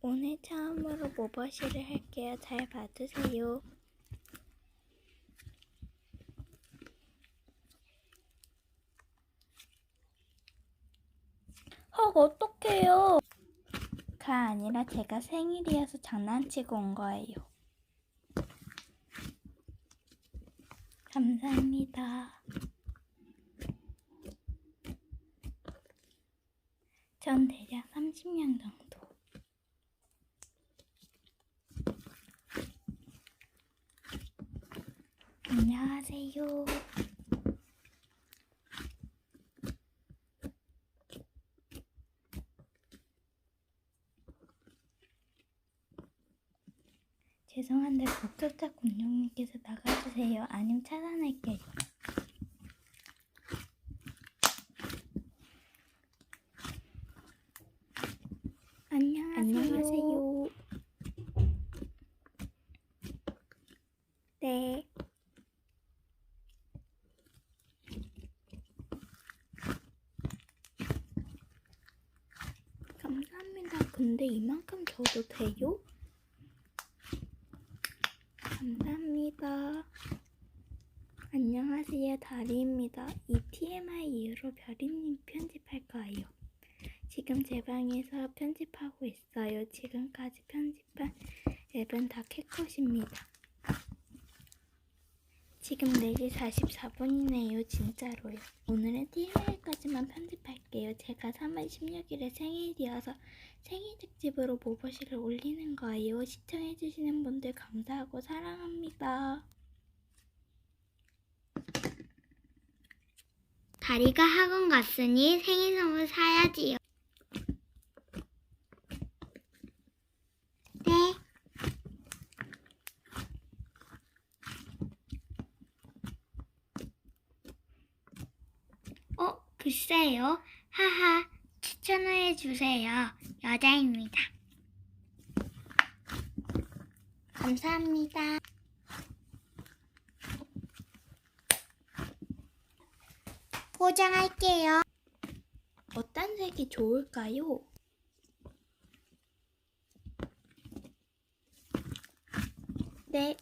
오늘 처음으로 모버시를 할게요. 잘 봐주세요. 헉, 어떡해요. 가 아니라 제가 생일이어서 장난치고 온 거예요. 감사합니다. 전 대략 30명 정도. 안녕하세요. 죄송한데 목격자 공룡님께서 나가주세요. 아님. 안녕하세요. 네. 감사합니다. 근데 이만큼 줘도 돼요? 감사합니다. 안녕하세요. 다리입니다. 이 TMI 이후로 별이님 편집할 거예요. 지금 제 방에서 편집하고 있어요. 지금까지 편집한 앱은 다 캣컷입니다. 지금 4시 44분이네요. 진짜로요. 오늘은 TMI까지만 편집할 게요. 제가 3월 16일에 생일이어서 생일 특집으로 모버시를 올리는 거예요. 시청해주시는 분들 감사하고 사랑합니다. 다리가 학원 갔으니 생일 선물 사야지요. 네. 어, 글쎄요. 하하, 추천을 해주세요. 여자입니다. 감사합니다. 포장할게요. 어떤 색이 좋을까요? 네.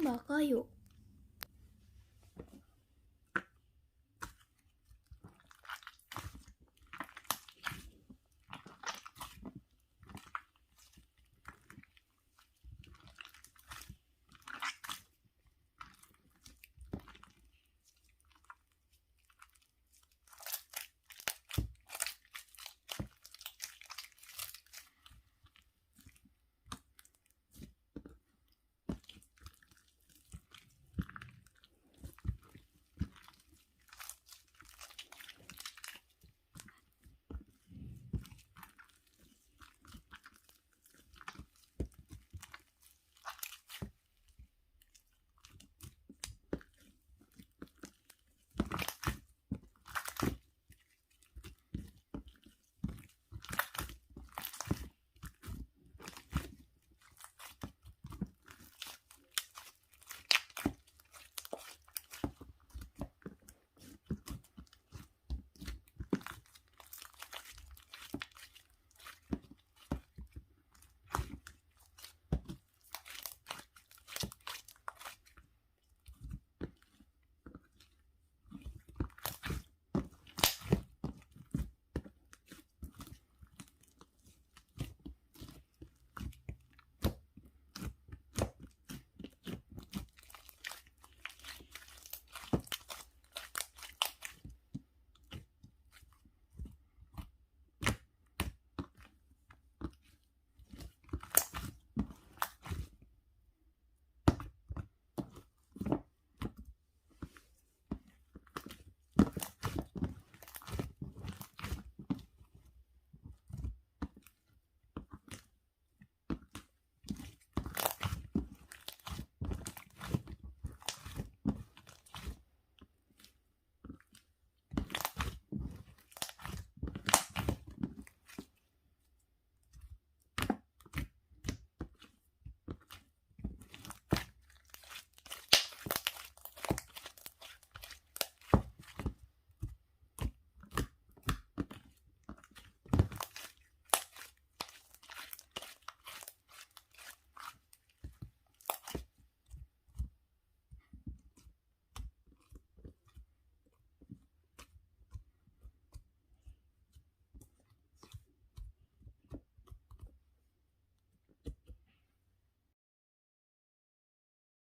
케이크 먹어요.